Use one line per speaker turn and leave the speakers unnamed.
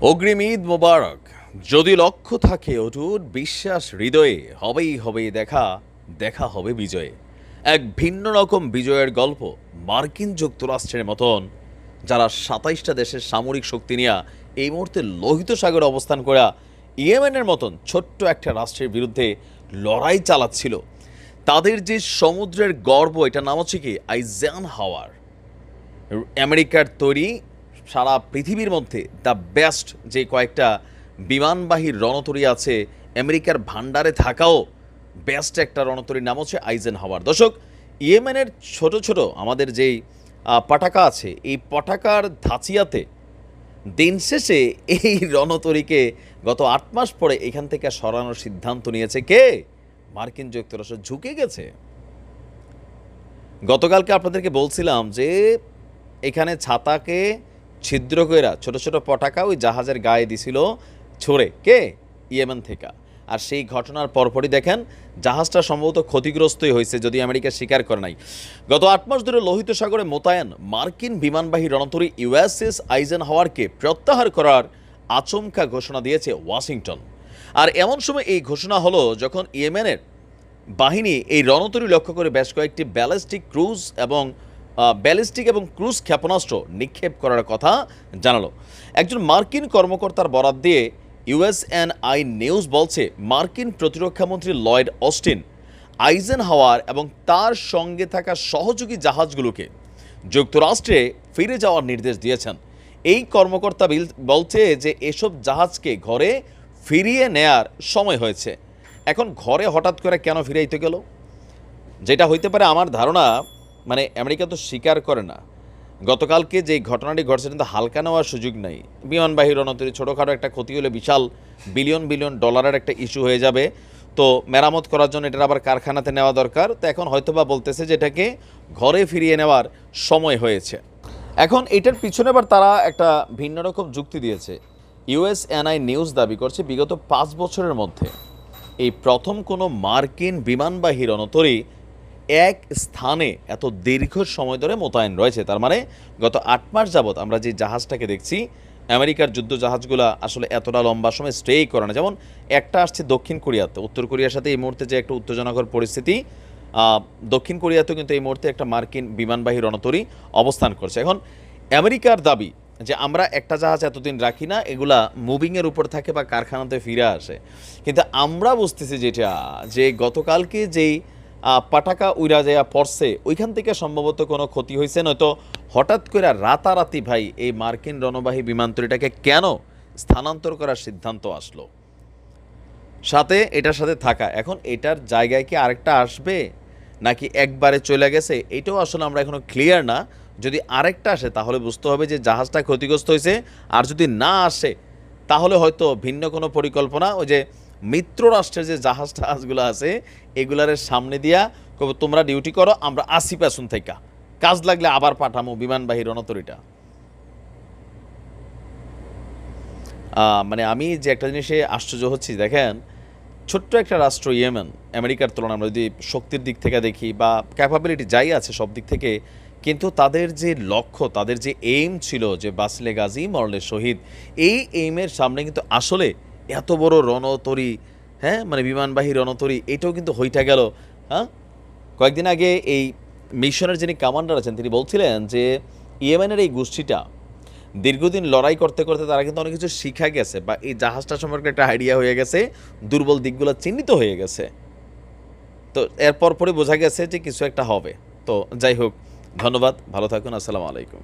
অগ্রিম ঈদ মোবারক। যদি লক্ষ্য থাকে অটুট, বিশ্বাস হৃদয়ে হবেই হবে দেখা দেখা হবে বিজয়ে। এক ভিন্ন রকম বিজয়ের গল্প মার্কিন যুক্তরাষ্ট্রের মতন, যারা সাতাইশটা দেশের সামরিক শক্তি নিয়ে এই মুহূর্তে লোহিত সাগরে অবস্থান করা ইয়েমেনের মতন ছোট্ট একটা রাষ্ট্রের বিরুদ্ধে লড়াই চালাচ্ছিল। তাদের যে সমুদ্রের গর্ব এটা নাম হচ্ছে কি? আইজান হাওয়ার আমেরিকার তৈরি সারা পৃথিবীর মধ্যে দ্য বেস্ট যে কয়েকটা বিমানবাহী রণতরী আছে, আমেরিকার ভান্ডারে থাকাও বেস্ট একটা রণতরীর নাম হচ্ছে আইজেন হাওয়ার দর্শক, ইয়েমেনের ছোট ছোট আমাদের যেই পটাকা আছে, এই পটাকার ধাঁচিয়াতে দিন শেষে এই রণতরীকে গত আট মাস পরে এখান থেকে সরানোর সিদ্ধান্ত নিয়েছে কে? মার্কিন যুক্তরাষ্ট্র ঝুঁকে গেছে। গতকালকে আপনাদেরকে বলছিলাম যে এখানে ছাতাকে ছিদ্র কইরা ছোট ছোট পটাকা ওই জাহাজের গায়ে দিছিল ছড়ে। কে? ইয়েমেন থেকে। আর সেই ঘটনার পরপরই দেখেন, জাহাজটা সম্ভবত ক্ষতিগ্রস্তই হয়েছে যদি আমেরিকা স্বীকার করে নাই। গত আট মাস ধরে লোহিত সাগরে মোতায়েন মার্কিন বিমানবাহী রণতরী ইউএসএস আইজেন হাওয়ারকে প্রত্যাহার করার আচমকা ঘোষণা দিয়েছে ওয়াশিংটন। আর এমন সময় এই ঘোষণা হলো যখন ইয়েমেনের বাহিনী এই রণতরী লক্ষ্য করে বেশ কয়েকটি ব্যালিস্টিক ক্রুজ এবং ব্যালিস্টিক এবং ক্রুজ ক্ষেপণাস্ত্র নিক্ষেপ করার কথা জানালো। একজন মার্কিন কর্মকর্তার বরাত দিয়ে ইউএসএনআই নিউজ বলছে, মার্কিন প্রতিরক্ষামন্ত্রী লয়েড অস্টিন আইজেন হাওয়ার এবং তার সঙ্গে থাকা সহযোগী জাহাজগুলোকে যুক্তরাষ্ট্রে ফিরে যাওয়ার নির্দেশ দিয়েছেন। এই কর্মকর্তা বিল- বলছে যে এসব জাহাজকে ঘরে ফিরিয়ে নেয়ার সময় হয়েছে। এখন ঘরে হঠাৎ করে কেন ফিরাইতে গেল? যেটা হইতে পারে আমার ধারণা মানে আমেরিকা তো স্বীকার করে না। গতকালকে যে ঘটনাটি ঘটছে কিন্তু হালকা নেওয়ার সুযোগ নাই। বিমানবাহী রণতরী, ছোটোখাটো একটা ক্ষতি হলে বিশাল বিলিয়ন বিলিয়ন ডলারের একটা ইস্যু হয়ে যাবে। তো মেরামত করার জন্য এটার আবার কারখানাতে নেওয়া দরকার। তো এখন হয়তোবা বলতেছে যে এটাকে ঘরে ফিরিয়ে নেওয়ার সময় হয়েছে। এখন এটার পিছনে আবার তারা একটা ভিন্ন রকম যুক্তি দিয়েছে। ইউএসএনআই নিউজ দাবি করছে, বিগত পাঁচ বছরের মধ্যে এই প্রথম কোনো মার্কিন বিমানবাহী রণতরী এক স্থানে এত দীর্ঘ সময় ধরে মোতায়েন রয়েছে, তার মানে গত আট মাস যাবৎ আমরা যে জাহাজটাকে দেখছি, আমেরিকার যুদ্ধ জাহাজগুলো আসলে এতটা লম্বা সময় স্টেই করে না। যেমন একটা আসছে দক্ষিণ কোরিয়াতে, উত্তর কোরিয়ার সাথে এই মুহূর্তে যে একটা উত্তেজনাকর পরিস্থিতি দক্ষিণ কোরিয়াতেও কিন্তু এই মুহূর্তে একটা মার্কিন বিমানবাহী রণতরী অবস্থান করছে। এখন আমেরিকার দাবি যে আমরা একটা জাহাজ এতদিন রাখি না, এগুলা মুভিংয়ের উপর থাকে বা কারখানাতে ফিরে আসে। কিন্তু আমরা বুঝতেছি যেটা, যে গতকালকে যেই পাটাকা উইরা যাইয়া পড়ছে, ওইখান থেকে সম্ভবত কোনো ক্ষতি হয়েছে নয়তো হঠাৎ করে রাতারাতি ভাই এই মার্কিন রণবাহী বিমানতরীটাকে কেন স্থানান্তর করার সিদ্ধান্ত আসলো? সাথে এটার সাথে থাকা, এখন এটার জায়গায় কি আরেকটা আসবে? নাকি একবারে চলে গেছে? এটাও আসলে আমরা এখনও ক্লিয়ার না। যদি আরেকটা আসে, তাহলে বুঝতে হবে যে জাহাজটা ক্ষতিগ্রস্ত হয়েছে আর যদি না আসে, তাহলে হয়তো ভিন্ন কোনো পরিকল্পনা, ওই যে মিত্র রাষ্ট্রের যে জাহাজ টাহাজগুলো আছে, এগুলার সামনে দিয়া কবে তোমরা ডিউটি করো, আমরা আসি পেছন থেকে কাজ লাগলে আবার পাঠামো বিমানবাহী রণতরীটা মানে আমি যে একটা জিনিসে আশ্চর্য হচ্ছি, দেখেন, ছোট্ট একটা রাষ্ট্র ইয়েমেন, আমেরিকার তুলনায় আমরা যদি শক্তির দিক থেকে দেখি বা ক্যাপাবিলিটি যাই আছে সব দিক থেকে, কিন্তু তাদের যে লক্ষ্য, তাদের যে এইম ছিল যে বাসলে গাজী, মরলে শহীদ, এই এইমের সামনে কিন্তু আসলে এত বড় রণতরী হ্যাঁ? মানে বিমানবাহী রণতরী, এটাও কিন্তু হইটা গেল হ্যাঁ? কয়েকদিন আগে এই মিশনের যিনি কমান্ডার আছেন, তিনি বলছিলেন যে ইয়েমেনের এই গোষ্ঠীটা দীর্ঘদিন লড়াই করতে করতে তারা কিন্তু অনেক কিছু শিখা গেছে বা এই জাহাজটা সম্পর্কে একটা আইডিয়া হয়ে গেছে, দুর্বল দিকগুলো চিহ্নিত হয়ে গেছে। তো এরপর পরে বোঝা গেছে যে কিছু একটা হবে। তো যাই হোক, ধন্যবাদ, ভালো থাকুন, আসসালামু আলাইকুম।